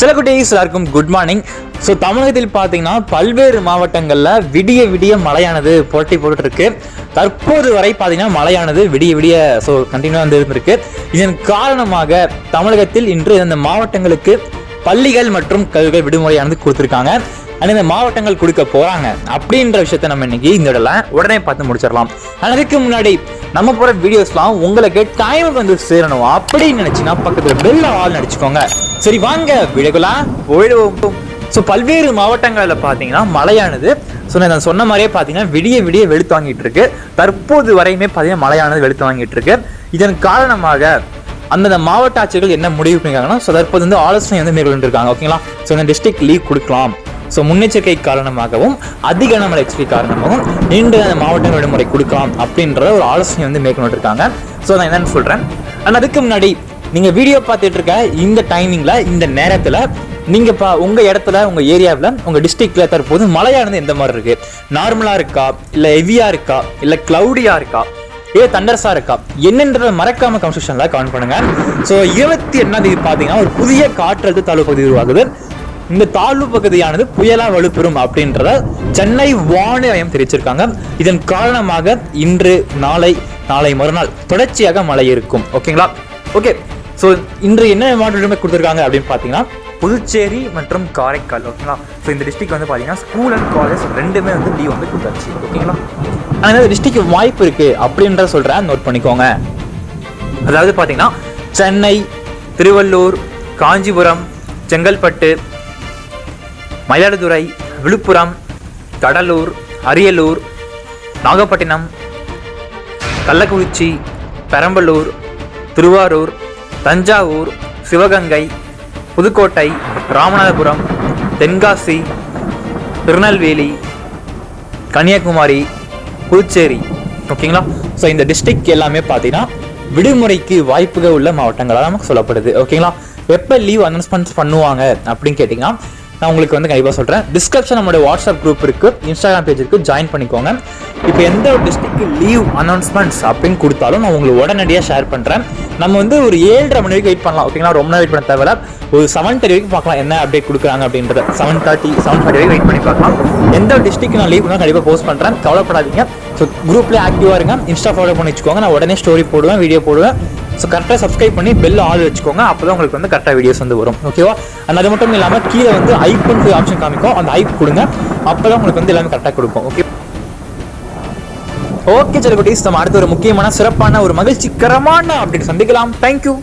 சில குட்டீஸ் எல்லாருக்கும் குட் மார்னிங் ஸோ தமிழகத்தில் பார்த்தீங்கன்னா பல்வேறு மாவட்டங்களில் விடிய விடிய மழையானது புரட்டி போட்டுட்டு இருக்கு தற்போது வரை பார்த்தீங்கன்னா மழையானது விடிய விடிய ஸோ கண்டினியூ வந்து இருந்திருக்கு. இதன் காரணமாக தமிழகத்தில் இன்று இந்த மாவட்டங்களுக்கு பள்ளிகள் மற்றும் கல்விகள் விடுமுறையானது கொடுத்துருக்காங்க. அண்ட் இந்த மாவட்டங்கள் கொடுக்க போகிறாங்க அப்படின்ற விஷயத்த நம்ம இன்னைக்கு இந்த இடத்துல உடனே பார்த்து முடிச்சிடலாம். அதுக்கு முன்னாடி நம்ம போற வீடியோஸ்லாம் உங்களுக்கு டைமுக்கு வந்து சேரணும் அப்படின்னு நினைச்சுன்னா பக்கத்துல பெல்ல ஆள் நடிச்சுக்கோங்க சரி வாங்க விடுகளா போயிடுவோம் ஸோ பல்வேறு மாவட்டங்களில் பார்த்தீங்கன்னா மழையானது. ஸோ நான் சொன்ன மாதிரியே பார்த்தீங்கன்னா விடிய விடிய வெளுத்து வாங்கிட்டு இருக்கு. தற்போது வரையுமே பார்த்தீங்கன்னா மழையானது வெளுத்து வாங்கிட்டு இருக்கு. இதன் காரணமாக அந்தந்த மாவட்ட ஆட்சிகள் என்ன முடிவு பண்ணிருக்காங்கன்னா ஸோ தற்போது வந்து ஆலோசனை வந்து மேற்கொண்டிருக்காங்க ஓகேங்களா ஸோ இந்த டிஸ்ட்ரிக்ட் லீவ் கொடுக்கலாம். ஸோ முன்னெச்சரிக்கை காரணமாகவும் அதிக கனமழை எச்சரிக்கை காரணமாகவும் நீண்ட அந்த மாவட்ட விடுமுறை கொடுக்கலாம் அப்படின்ற ஒரு ஆலோசனை வந்து மேற்கொண்டு இருக்காங்க ஸோ நான் என்னன்னு சொல்கிறேன் ஆனால் அதுக்கு முன்னாடி நீங்கள் வீடியோ பார்த்துட்டு இருக்க இந்த டைமிங்கில் இந்த நேரத்தில் நீங்கள் பா உங்கள் இடத்துல உங்கள் ஏரியாவில் உங்கள் டிஸ்ட்ரிக்டில் தற்போது மழையானது எந்த மாதிரி இருக்குது நார்மலாக இருக்கா? இல்லை ஹெவியாக இருக்கா? இல்லை க்ளவுடியாக இருக்கா? ஏ தண்டர்ஸாக இருக்கா? என்னன்றத மறக்காம கன்ஸ்ட்ரக்ஷனில் கவுண்ட் பண்ணுங்கள் ஸோ இருபத்தி எண்ணாம் தேதி பார்த்தீங்கன்னா ஒரு புதிய காற்றழுத்த தாழ்வு பகுதி உருவாகுது. இந்த தாழ்வு பகுதியானது புயலா வலுப்பெறும் அப்படின்றத சென்னை வானிலை மையம் தெரிவிச்சிருக்காங்க. இதன் காரணமாக இன்று நாளை நாளை மறுநாள் தொடர்ச்சியாக மழை இருக்கும். ஓகேங்களா? ஓகே. ஸோ இன்று என்ன மாவட்டம் கொடுத்துருக்காங்க அப்படின்னு பார்த்தீங்கன்னா புதுச்சேரி மற்றும் காரைக்கால். ஓகேங்களா? ஸோ இந்த டிஸ்ட்ரிக் வந்து பார்த்தீங்கன்னா ஸ்கூல் அண்ட் காலேஜ் ரெண்டுமே வந்து லீவ் வந்து கொடுத்தாச்சு. ஓகேங்களா? ஆனால் டிஸ்ட்ரிக் டிஸ்ட்ரிக்ட் வாய்ப்பு இருக்கு அப்படின்றத சொல்கிறேன் நோட் பண்ணிக்கோங்க. அதாவது பார்த்தீங்கன்னா சென்னை திருவள்ளூர் காஞ்சிபுரம் செங்கல்பட்டு மயிலாடுதுறை விழுப்புரம் கடலூர் அரியலூர் நாகப்பட்டினம் கள்ளக்குறிச்சி பெரம்பலூர் திருவாரூர் தஞ்சாவூர் சிவகங்கை புதுக்கோட்டை ராமநாதபுரம் தென்காசி திருநெல்வேலி கன்னியாகுமரி புதுச்சேரி. ஓகேங்களா? ஸோ இந்த டிஸ்ட்ரிக்ட் எல்லாமே பார்த்தீங்கன்னா விடுமுறைக்கு வாய்ப்புகள் உள்ள மாவட்டங்களாக நமக்கு சொல்லப்படுது. ஓகேங்களா? எப்போ லீவ் அனௌன்ஸ்மெண்ட்ஸ் பண்ணுவாங்க அப்படின்னு கேட்டிங்கன்னா நான் உங்களுக்கு வந்து கண்டிப்பாக சொல்கிறேன் டிஸ்கிரிப்ஷன் நம்மளுடைய வாட்ஸ்அப் குரூப் இருக்கு. இன்ஸ்டாகிராம் பேஜ் இருக்கு. ஜாயின் பண்ணிக்கோங்க. இப்போ எந்த ஒரு டிஸ்ட்ரிக்ட் லீவ் அனௌன்ஸ்மெண்ட்ஸ் அப்படின்னு கொடுத்தாலும் நான் உங்களுக்கு உடனடியாக ஷேர் பண்ணுறேன் நம்ம வந்து ஒரு ஏழரை மணி வரைக்கும் வெயிட் பண்ணலாம். ஓகேங்களா ரொம்ப வெயிட் பண்ண தேவையில்ல. ஒரு செவன் தேர்ட்டி வரைக்கும் பார்க்கலாம் என்ன அப்டேட் கொடுக்குறாங்க அப்படின்றத. செவன் தேர்ட்டி செவன் ஃபார்ட்டி வரைக்கும் வெயிட் பண்ணி பார்க்கலாம். எந்த டிஸ்ட்ரிக்ட் நான் லீவ் கண்டிப்பாக போஸ்ட் பண்ணுறேன் கவலைப்படாதீங்க. ஸோ குரூப்லேயே ஆக்டிவாக இருங்க. இன்ஸ்டா ஃபாலோ பண்ணி வச்சுக்கோங்க. நான் உடனே ஸ்டோரி போடுவேன் வீடியோ போடுவேன். ஸோ கரெக்டாக சப்ஸ்கிரைப் பண்ணி பெல் ஆள் வச்சுக்கோங்க. அப்போ தான் உங்களுக்கு வந்து கரெக்டாக வீடியோஸ் வந்து வரும். ஓகேவா அண்ட் அது மட்டும் இல்லாமல் கீழே வந்து ஐப்புன்னு ஆப்ஷன் காமிக்கும். அந்த ஐப் கொடுங்க. அப்போ தான் உங்களுக்கு வந்து எல்லாமே கரெக்டாக கொடுக்கும். ஓகே ஓகே சரி குட்டீஸ் நம்ம அடுத்த ஒரு முக்கியமான சிறப்பான ஒரு மகிழ்ச்சிகரமான அப்டேட் சந்திக்கலாம். தேங்க்யூ